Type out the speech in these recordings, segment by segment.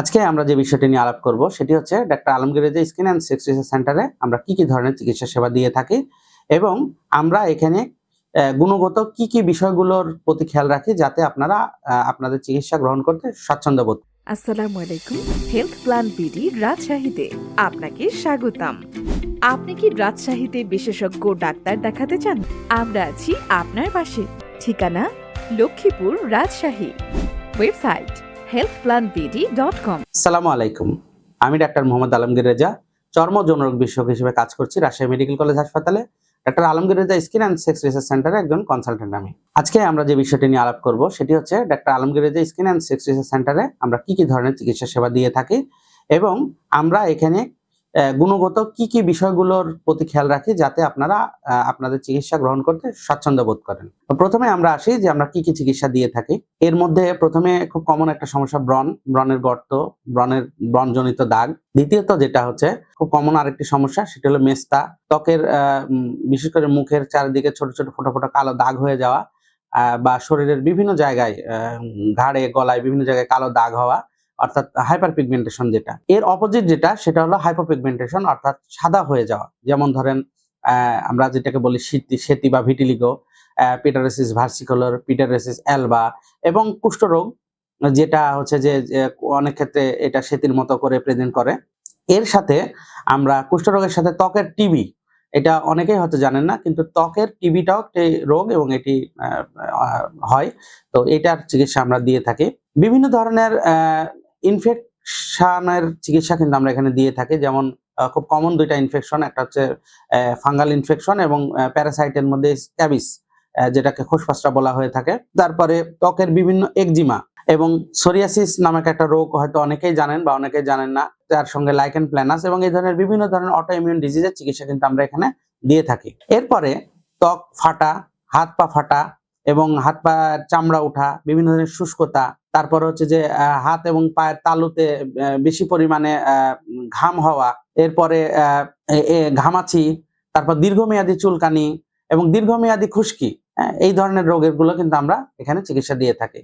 আজকে আমরা যে বিষয়টি নিয়ে আলাপ করব, সেটি হচ্ছে ডাক্তার আলমগীরের যে স্কিন অ্যান্ড সেক্স রিসার্চ সেন্টারে আমরা কি কি ধরনের চিকিৎসা সেবা দিয়ে থাকি এবং আমরা এখানে গুণগত কি কি বিষয়গুলোর প্রতি খেয়াল রাখি যাতে আপনারা আপনাদের চিকিৎসা গ্রহণ করতে স্বাচ্ছন্দ্য বোধ আসসালামু আলাইকুম হেলথ প্ল্যান বিডি রাজশাহীতে আপনাকে স্বাগতম। আপনি কি রাজশাহীতে বিশেষজ্ঞ ডাক্তার দেখাতে চান? আমরা আছি আপনার পাশে। ঠিকানা লক্ষ্মীপুর, রাজশাহী। ওয়েবসাইট কম সালামু আলাইকুম। আমি ডাক্তার মোহাম্মদ আলমগীর রেজা চর্ম যৌনরোগ বিশেষজ্ঞ হিসেবে কাজ করছি রাজশাহী মেডিকেল কলেজ হাসপাতালে। Doctor Alamgir Reza, skin and sex research সেন্টারে একজন কনসালটেন্ট আমি। আজকে আমরা যে বিষয়টি নিয়ে আলাপ করব, সেটি হচ্ছে doctor Alamgir Reza, skin and sex research সেন্টারে আমরা কি কি ধরনের চিকিৎসা সেবা দিয়ে থাকি এবং আমরা এখানে গুণগত কি কি বিষয়গুলোর প্রতি খেয়াল রাখি যাতে আপনারা আপনাদের চিকিৎসা গ্রহণ করতে স্বাচ্ছন্দ্য বোধ করেন? প্রথমে আমরা আসি যে আমরা কি কি চিকিৎসা দিয়ে থাকি। এর মধ্যে প্রথমে খুব কমন একটা সমস্যা ব্রণ, ব্রণের গর্ত, ব্রণের ব্রণজনিত দাগ। দ্বিতীয়ত যেটা হচ্ছে, খুব কমন আরেকটি সমস্যা, সেটা হলো মেস্তা। ত্বকের বিশেষ করে মুখের চারিদিকে ছোট ছোট, ফোটা ফোটা কালো দাগ হয়ে যাওয়া বা শরীরের বিভিন্ন জায়গায় ঘাড়ে, গলায় বিভিন্ন জায়গায় কালো দাগ হওয়া অর্থাৎ হাইপার পিগমেন্টেশন যেটা। এর অপোজিট যেটা, সেটা হলো হাইপোপিগমেন্টেশন অর্থাৎ সাদা হয়ে যাওয়া। যেমন ধরেন আমরা যেটাকে বলি শীতি সেতি বা vitiligo pityriasis versicolor pityriasis alba এবং কুষ্ঠরোগ, যেটা হচ্ছে যে অনেক ক্ষেত্রে এটা সেতির মতো করে প্রেজেন্ট করে। এর সাথে আমরা কুষ্ঠরোগের সাথে ত্বকের টিবি এটা অনেকেই হয়তো জানেন না, কিন্তু ত্বকের টিবিটাও একটি রোগ এবং এটি হয়। তো এটার চিকিৎসা আমরা দিয়ে থাকি। বিভিন্ন ধরনের ইনফেকশনের চিকিৎসা কিন্তু আমরা এখানে দিয়ে থাকি। যেমন খুব কমন দুইটা ইনফেকশন একটা হচ্ছে ফাঙ্গাল ইনফেকশন এবং প্যারাসাইটের মধ্যে স্ক্যাবিস যেটাকে খোসপাসটা বলা হয়ে থাকে। তারপরে ত্বকের বিভিন্ন একজিমা এবং সোরিয়াসিস নামক একটা রোগ হয়তো অনেকেই জানেন বা অনেকেই জানেন না। তার সঙ্গে লাইকেন প্ল্যানাস এবং এই ধরনের বিভিন্ন ধরনের অটো ইমিউন ডিজিজের চিকিৎসা কিন্তু আমরা এখানে দিয়ে থাকি। এরপরে ত্বক ফাটা, হাত পা ফাটা এবং হাত পা চামড়া ওঠা বিভিন্ন ধরনের শুষ্কতা তারপর হচ্ছে যে হাত এবং পায়ের তালুতে বেশি পরিমাণে ঘাম হওয়া এরপরে ঘামাচি তারপর দীর্ঘমেয়াদী চুলকানি এবং দীর্ঘমেয়াদী খুশকি হ্যাঁ, এই ধরনের রোগেরগুলো কিন্তু আমরা এখানে চিকিৎসা দিয়ে থাকি।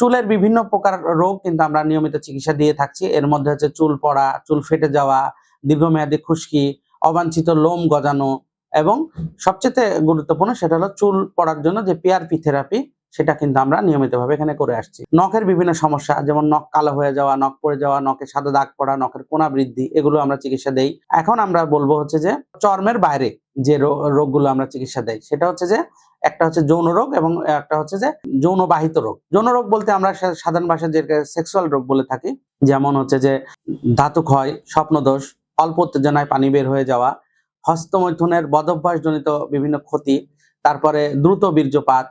চুলের বিভিন্ন প্রকার রোগ কিন্তু আমরা নিয়মিত চিকিৎসা দিয়ে থাকছি। এর মধ্যে হচ্ছে চুল পড়া চুল ফেটে যাওয়া দীর্ঘমেয়াদী খুশকি অবাঞ্ছিত লোম গজানো এবং সবচেয়ে গুরুত্বপূর্ণ সেটা হলো চুল পড়ার জন্য যে পিআরপি থেরাপি সেটা কিন্তু আমরা নিয়মিতভাবে এখানে করে আসছি। নখের বিভিন্ন সমস্যা, যেমন নখ কালো হয়ে যাওয়া, নখ পড়ে যাওয়া নখে সাদা দাগ পড়া, নখের কোনা বৃদ্ধি, এগুলো আমরা চিকিৎসা দেই। এখন আমরা বলব হচ্ছে যে, চর্মের বাইরে যে রোগগুলো আমরা চিকিৎসা দেই, সেটা হচ্ছে যে, একটা হচ্ছে যৌন রোগ এবং একটা হচ্ছে যে যৌন বাহিত রোগ। যৌন রোগ বলতে আমরা সাধারণ ভাষায় যে সেক্সুয়াল রোগ বলে থাকি। যেমন হচ্ছে যে ধাতু ক্ষয়, স্বপ্নদোষ, অল্প উত্তেজনায় পানি বের হয়ে যাওয়া, হস্তমৈথুনের বদভ্যাসজনিত বিভিন্ন ক্ষতি, তারপরে দ্রুত বীর্যপাত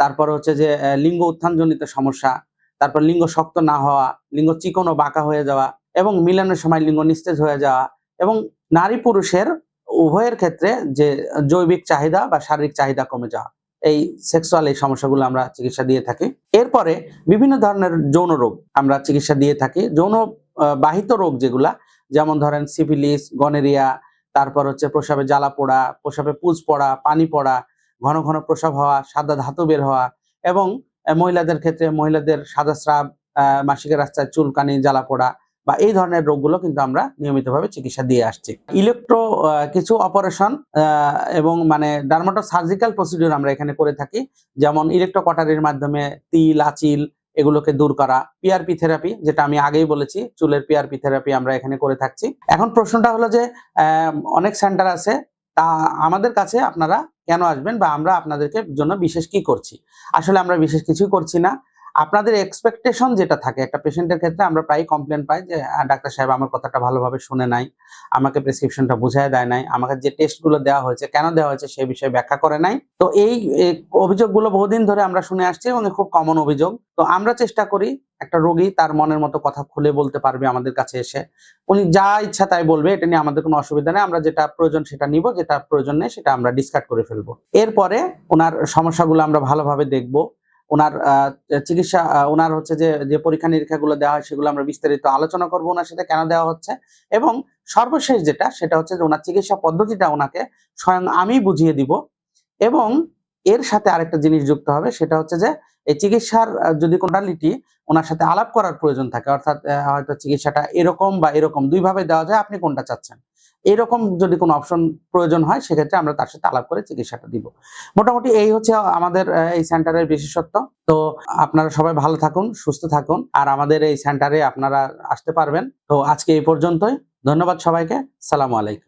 তারপরে হচ্ছে যে লিঙ্গ উত্থানজনিত সমস্যা, তারপর লিঙ্গ শক্ত না হওয়া, লিঙ্গ চিকন ও বাঁকা হয়ে যাওয়া এবং মিলনের সময় লিঙ্গ নিস্তেজ হয়ে যাওয়া এবং নারী পুরুষের উভয়ের ক্ষেত্রে যে জৈবিক চাহিদা বা শারীরিক চাহিদা কমে যাওয়া। এই সেক্সুয়াল এই সমস্যাগুলো আমরা চিকিৎসা দিয়ে থাকি। এরপরে বিভিন্ন ধরনের যৌন রোগ আমরা চিকিৎসা দিয়ে থাকি। যৌন বাহিত রোগ যেগুলা, যেমন ধরেন সিফিলিস গনেরিয়া তারপর হচ্ছে প্রসাবে জ্বালা পোড়া, প্রসাবে পুজ পড়া, পানি পড়া ঘন ঘন প্রসব হওয়া, সাদা ধাতু বের হওয়া এবং মহিলাদের ক্ষেত্রে মহিলাদের সাদা স্রাব মাসিকের রাস্তায় চুলকানি জ্বালা পোড়া বা এই ধরনের রোগগুলো কিন্তু আমরা নিয়মিতভাবে চিকিৎসা দিয়ে আসছি। ইলেকট্রো কিছু অপারেশন এবং মানে ডার্মাটো সার্জিক্যাল প্রসিডিউর আমরা এখানে করে থাকি। যেমন ইলেকট্রো কটারির মাধ্যমে তিল, আচিল এগুলোকে দূর করা। পিআরপি থেরাপি, যেটা আমি আগেই বলেছি, চুলের পিআরপি থেরাপি আমরা এখানে করে থাকছি। এখন প্রশ্নটা হলো যে অনেক সেন্টার আছে, তা আমাদের কাছে আপনারা কেন আসবেন বা আমরা আপনাদেরকে জন্য বিশেষ কি করছি? আসলে আমরা বিশেষ কিছুই করছি না। আপনাদের এক্সপেকটেশন যেটা থাকে, একটা পেশেন্টের ক্ষেত্রে আমরা প্রায় কমপ্লেন পাই যে ডাক্তার সাহেব আমার কথাটা ভালোভাবে শুনে নাই, আমাকে প্রেসক্রিপশনটা বুঝায় দেয় নাই, আমাকে যে টেস্টগুলো দেওয়া হয়েছে, কেন দেওয়া হয়েছে সেই বিষয়ে ব্যাখ্যা করে নাই। তো এই অভিযোগগুলো বহুদিন ধরে আমরা শুনে আসছি এবং খুব কমন অভিযোগ। তো আমরা চেষ্টা করি একটা রোগী তার মনের মতো কথা খুলে বলতে পারবে আমাদের কাছে এসে। উনি যা ইচ্ছা তাই বলবে, এটা নিয়ে আমাদের কোনো অসুবিধা নেই। আমরা যেটা প্রয়োজন সেটা নিব, যেটা প্রয়োজন নেই সেটা আমরা ডিসকাট করে ফেলব। এরপরে ওনার সমস্যাগুলো আমরা ভালোভাবে দেখব। ওনার চিকিৎসা ওনার হচ্ছে যে যে পরীক্ষা নিরীক্ষাগুলো দেওয়া হয় সেগুলো আমরা বিস্তারিত আলোচনা করব ওনার সাথে, কেন দেওয়া হচ্ছে এবং সর্বশেষ যেটা সেটা হচ্ছে যে ওনার চিকিৎসা পদ্ধতিটা ওনাকে স্বয়ং আমি বুঝিয়ে দিব এবং এর সাথে আরেকটা জিনিস যুক্ত হবে সেটা হচ্ছে যে, এই চিকিৎসার যদি কোনালিটি ওনার সাথে আলাপ করার প্রয়োজন থাকে। অর্থাৎ হয়তো চিকিৎসাটা এরকম বা এরকম। দুইভাবে দেওয়া যায়, আপনি কোনটা চাচ্ছেন? এরকম যদি কোনো অপশন প্রয়োজন হয়, সেক্ষেত্রে আমরা তার সাথে আলাপ করে চিকিৎসাটা দিব। মোটামুটি এই হচ্ছে আমাদের এই সেন্টারের বিশেষত্ব। তো আপনারা সবাই ভালো থাকুন, সুস্থ থাকুন। আর আমাদের এই সেন্টারে আপনারা আসতে পারবেন। তো আজকে এই পর্যন্তই। ধন্যবাদ সবাইকে। সালামু আলাইকুম।